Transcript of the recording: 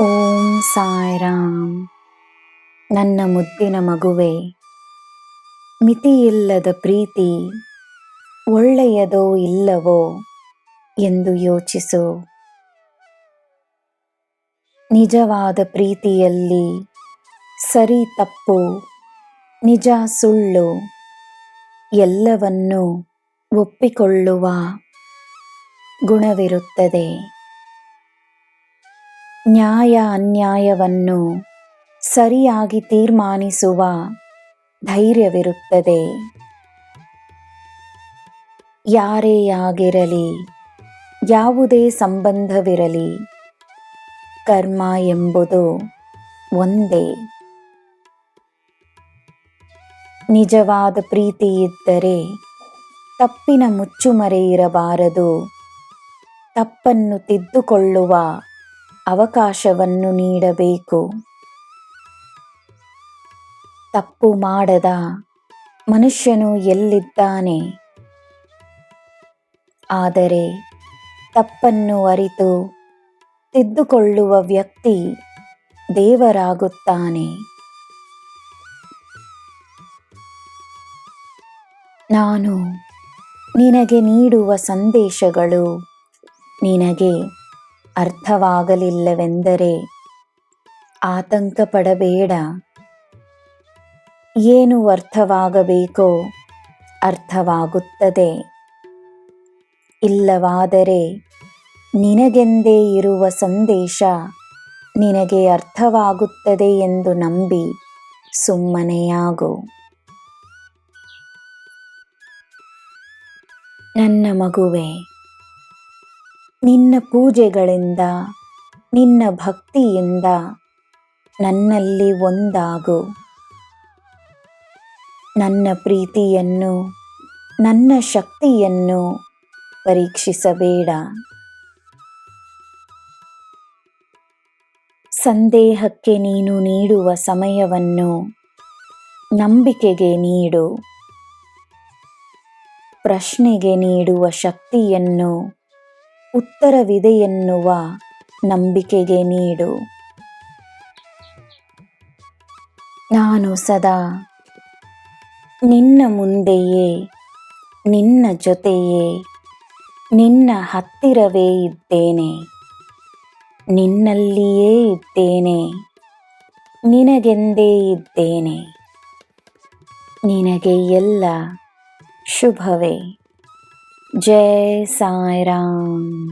ಓಂ ಸಾಯಿರಾಮ್ ನನ್ನ ಮುದ್ದಿನ ಮಗುವೆ, ಮಿತಿಯಿಲ್ಲದ ಪ್ರೀತಿ ಒಳ್ಳೆಯದೋ ಇಲ್ಲವೋ ಎಂದು ಯೋಚಿಸು. ನಿಜವಾದ ಪ್ರೀತಿಯಲ್ಲಿ ಸರಿ ತಪ್ಪು, ನಿಜ ಸುಳ್ಳು ಎಲ್ಲವನ್ನೂ ಒಪ್ಪಿಕೊಳ್ಳುವ ಗುಣವಿರುತ್ತದೆ. ನ್ಯಾಯ ಅನ್ಯಾಯವನ್ನು ಸರಿಯಾಗಿ ತೀರ್ಮಾನಿಸುವ ಧೈರ್ಯವಿರುತ್ತದೆ. ಯಾರೇ ಆಗಿರಲಿ, ಯಾವುದೇ ಸಂಬಂಧವಿರಲಿ, ಕರ್ಮ ಎಂಬುದು ಒಂದೇ. ನಿಜವಾದ ಪ್ರೀತಿ ಇದ್ದರೆ ತಪ್ಪಿನ ಮುಚ್ಚುಮರೆ ಇರಬಾರದು. ತಪ್ಪನ್ನು ತಿದ್ದುಕೊಳ್ಳುವ ಅವಕಾಶವನ್ನು ನೀಡಬೇಕು. ತಪ್ಪು ಮಾಡದ ಮನುಷ್ಯನು ಎಲ್ಲಿದ್ದಾನೆ? ಆದರೆ ತಪ್ಪನ್ನು ಅರಿತು ತಿದ್ದುಕೊಳ್ಳುವ ವ್ಯಕ್ತಿ ದೇವರಾಗುತ್ತಾನೆ. ನಾನು ನಿನಗೆ ನೀಡುವ ಸಂದೇಶಗಳು ನಿನಗೆ ಅರ್ಥವಾಗಲಿಲ್ಲವೆಂದರೆ ಆತಂಕ ಪಡಬೇಡ ಏನು ಅರ್ಥವಾಗಬೇಕೋ ಅರ್ಥವಾಗುತ್ತದೆ. ಇಲ್ಲವಾದರೆ ನಿನಗೆಂದೇ ಇರುವ ಸಂದೇಶ ನಿನಗೆ ಅರ್ಥವಾಗುತ್ತದೆ ಎಂದು ನಂಬಿ ಸುಮ್ಮನೆಯಾಗು. ನನ್ನ ಮಗುವೆ, ನಿನ್ನ ಪೂಜೆಗಳಿಂದ, ನಿನ್ನ ಭಕ್ತಿಯಿಂದ ನನ್ನಲ್ಲಿ ಒಂದಾಗು. ನನ್ನ ಪ್ರೀತಿಯನ್ನು, ನನ್ನ ಶಕ್ತಿಯನ್ನು ಪರೀಕ್ಷಿಸಬೇಡ. ಸಂದೇಹಕ್ಕೆ ನೀನು ನೀಡುವ ಸಮಯವನ್ನು ನಂಬಿಕೆಗೆ ನೀಡು. ಪ್ರಶ್ನೆಗೆ ನೀಡುವ ಶಕ್ತಿಯನ್ನು, ಉತ್ತರವಿದೆಯೆನ್ನುವ ನಂಬಿಕೆಗೆ ನೀಡು. ನಾನು ಸದಾ ನಿನ್ನ ಮುಂದೆಯೇ, ನಿನ್ನ ಜೊತೆಯೇ, ನಿನ್ನ ಹತ್ತಿರವೇ ಇದ್ದೇನೆ. ನಿನ್ನಲ್ಲಿಯೇ ಇದ್ದೇನೆ, ನಿನಗೆಂದೇ ಇದ್ದೇನೆ. ನಿನಗೆ ಎಲ್ಲ शुभवे। जय साई राम